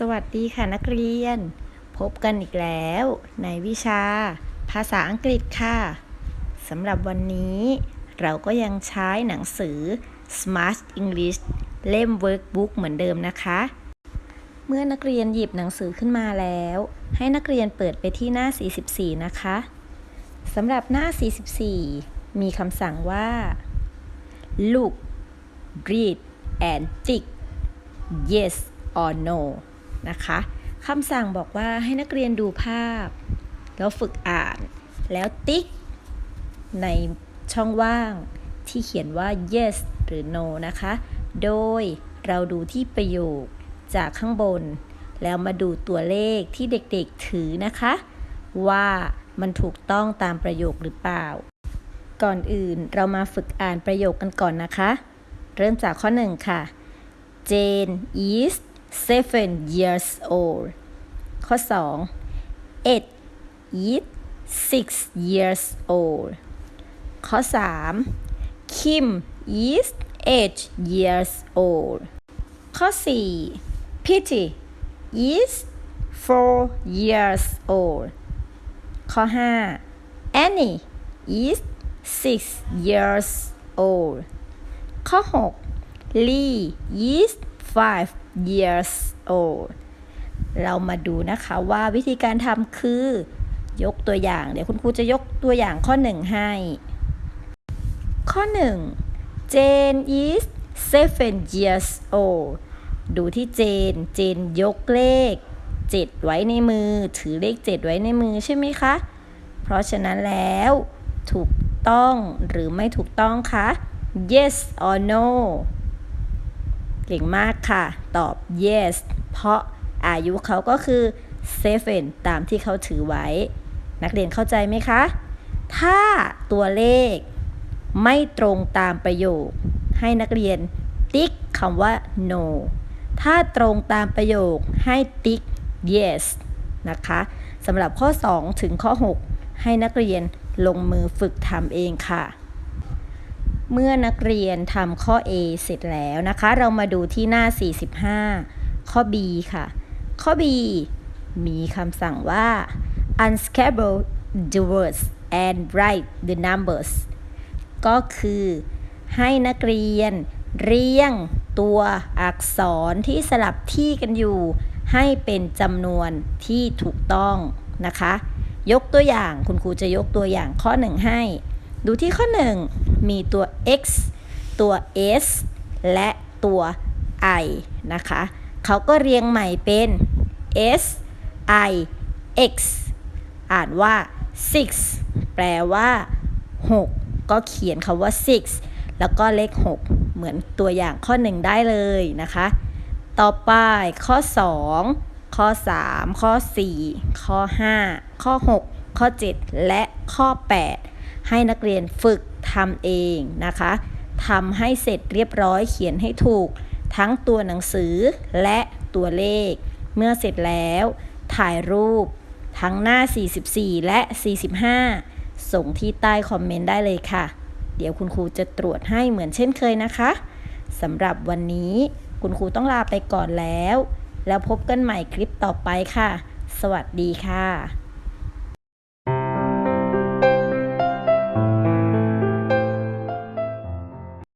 สวัสดีค่ะนักเรียน พบกันอีกแล้ว ในวิชา ภาษาอังกฤษค่ะสำหรับวันนี้ เราก็ยังใช้หนังสือ Smart English เล่ม Workbook เหมือนเดิมนะคะ เมื่อนักเรียนหยิบหนังสือขึ้นมาแล้ว ให้นักเรียนเปิดไปที่หน้า 44 นะคะสำหรับหน้า 44 มีคำสั่งว่า look read and tick yes or no นะคะคำสั่งบอกว่าให้นักเรียนดูภาพ แล้วฝึกอ่าน แล้วติ๊ก ในช่องว่างที่เขียนว่า yes หรือ no นะคะ โดยเราดูที่ประโยคจากข้างบน แล้วมาดูตัวเลขที่เด็กๆถือนะคะ ว่ามันถูกต้องตามประโยคหรือเปล่า ก่อนอื่นเรามาฝึกอ่านประโยคกันก่อนนะคะ เริ่มจากข้อหนึ่งค่ะ Jane is seven years old ข้อ 2 Ed is six years old ข้อ 3 Kim is eight years old ข้อ 4 Pitty is four years old ข้อ 5 Annie is six years old ข้อ 6 Lee is five years old เรามาดูนะคะว่าวิธีการทำคือยกตัวอย่าง เดี๋ยวคุณครูจะยกตัวอย่างข้อหนึ่งให้ ข้อหนึ่ง Jane is seven years old ดูที่เจน เจนยกเลข 7 ไว้ในมือ ถือเลข 7 ไว้ในมือใช่ไหมคะ เพราะฉะนั้นแล้วถูกต้องหรือไม่ถูกต้องคะ yes or no เก่งมากค่ะ ตอบ yes เพราะอายุเขาก็คือ seven ตามที่เขาถือไว้ นักเรียนเข้าใจไหมคะ ถ้าตัวเลขไม่ตรงตามประโยค ให้นักเรียนติ๊กคำว่า no ถ้าตรงตามประโยคให้ติ๊ก yes นะคะสำหรับข้อ 2 ถึงข้อ 6 ให้นักเรียนลงมือฝึกทำเองค่ะ เมื่อนักเรียนทำข้อ A เสร็จแล้วนะคะ เรามาดูที่หน้า 45 ข้อ B ค่ะ ข้อ B มีคำสั่งว่า unscramble the words and write the numbers ก็คือให้นักเรียนเรียงตัวอักษรที่สลับที่กันอยู่ ให้เป็นจำนวนที่ถูกต้องนะคะ ยกตัวอย่างคุณครูจะยกตัวอย่างข้อหนึ่งให้ ดูที่ข้อ1 มีตัว x ตัว s และตัว i นะคะ เขาก็เรียงใหม่เป็น s i x อ่านว่า six แปลว่า 6 ก็เขียนคำว่า six แล้วก็เลข 6 เหมือนตัวอย่างข้อ 1 ได้เลยนะคะ ต่อไปข้อ 2 ข้อ 3 ข้อ 4 ข้อ 5 ข้อ 6 ข้อ 7 และข้อ 8 ให้นักเรียนฝึกทำเองนะคะทำให้เสร็จเรียบร้อยเขียนให้ถูก ทั้งตัวหนังสือและตัวเลข เมื่อเสร็จแล้ว ถ่ายรูป ทั้งหน้า 44 และ 45 ส่งที่ใต้คอมเมนต์ได้เลยค่ะ เดี๋ยวคุณครูจะตรวจให้เหมือนเช่นเคยนะคะสำหรับวันนี้คุณครูต้องลาไปก่อนแล้ว แล้วพบกันใหม่คลิปต่อไปค่ะ สวัสดีค่ะ